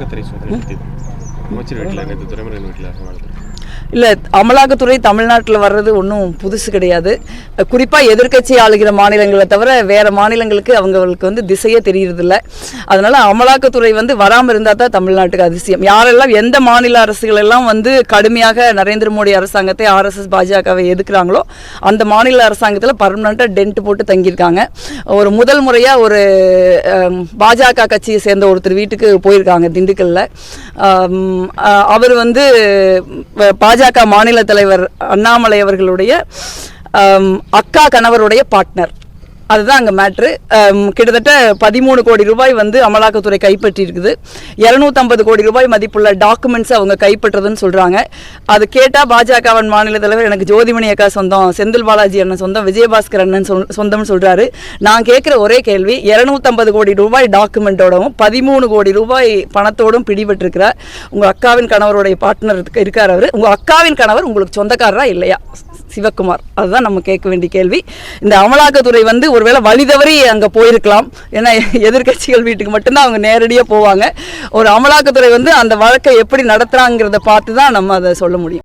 సాగత్రీస్ వచ్చినట్టు వచ్చిన వీటిలో అనేది దురమరైన వీటిలో వాడతారు இல்லை அமலாக்கத்துறை தமிழ்நாட்டில் வர்றது ஒன்றும் புதுசு கிடையாது. குறிப்பாக எதிர்க்கட்சி ஆளுகிற மாநிலங்களை தவிர வேறு மாநிலங்களுக்கு அவங்களுக்கு வந்து திசையே தெரியறதில்ல. அதனால் அமலாக்கத்துறை வந்து வராமல் இருந்தால் தான் தமிழ்நாட்டுக்கு அதிசயம். யாரெல்லாம் எந்த மாநில அரசுகள் எல்லாம் வந்து கடுமையாக நரேந்திர மோடி அரசாங்கத்தை ஆர்எஸ்எஸ் பாஜகவை எதுக்குறாங்களோ அந்த மாநில அரசாங்கத்தில் பர்மனண்ட்டாக டென்ட் போட்டு தங்கியிருக்காங்க. ஒரு முதல் முறையாக ஒரு பாஜக கட்சியை சேர்ந்த ஒருத்தர் வீட்டுக்கு போயிருக்காங்க திண்டுக்கல்லில் அவர் வந்து பாஜக மாநில தலைவர் அண்ணாமலை அவர்களுடைய அக்கா கணவருடைய பார்ட்னர் அதுதான் அங்கே மேட்ரு கிட்டத்தட்ட பதிமூணு கோடி ரூபாய் வந்து அமலாக்கத்துறை கைப்பற்றி இருக்குது இரநூத்தம்பது கோடி ரூபாய் மதிப்புள்ள டாக்குமெண்ட்ஸ் அவங்க கைப்பற்றுறதுன்னு சொல்கிறாங்க அது கேட்டால் பாஜகவின் மாநில தலைவர் எனக்கு ஜோதிமணி அக்கா சொந்தம் செந்தில் பாலாஜி அண்ணன் சொந்தம் விஜயபாஸ்கர் அண்ணன் சொல் சொந்தம்னு சொல்கிறாரு நான் கேட்குற ஒரே கேள்வி இரநூத்தம்பது கோடி ரூபாய் டாக்குமெண்ட்டோடவும் பதிமூணு கோடி ரூபாய் பணத்தோடும் பிடிபட்டிருக்கிறார். உங்கள் அக்காவின் கணவருடைய பார்ட்னர் இருக்கார் அவர். உங்கள் அக்காவின் கணவர் உங்களுக்கு சொந்தக்காரரா இல்லையா? சிவக்குமார் அதுதான் நம்ம கேட்க வேண்டிய கேள்வி. இந்த அமலாக்கத்துறை வந்து ஒருவேளை வழி தவறி அங்கே போயிருக்கலாம். ஏன்னா எதிர்க்கட்சிகள் வீட்டுக்கு மட்டும்தான் அவங்க நேரடியாக போவாங்க. ஒரு அமலாக்கத்துறை வந்து அந்த வழக்கை எப்படி நடத்துகிறாங்கிறத பார்த்து தான் நம்ம அதை சொல்ல முடியும்.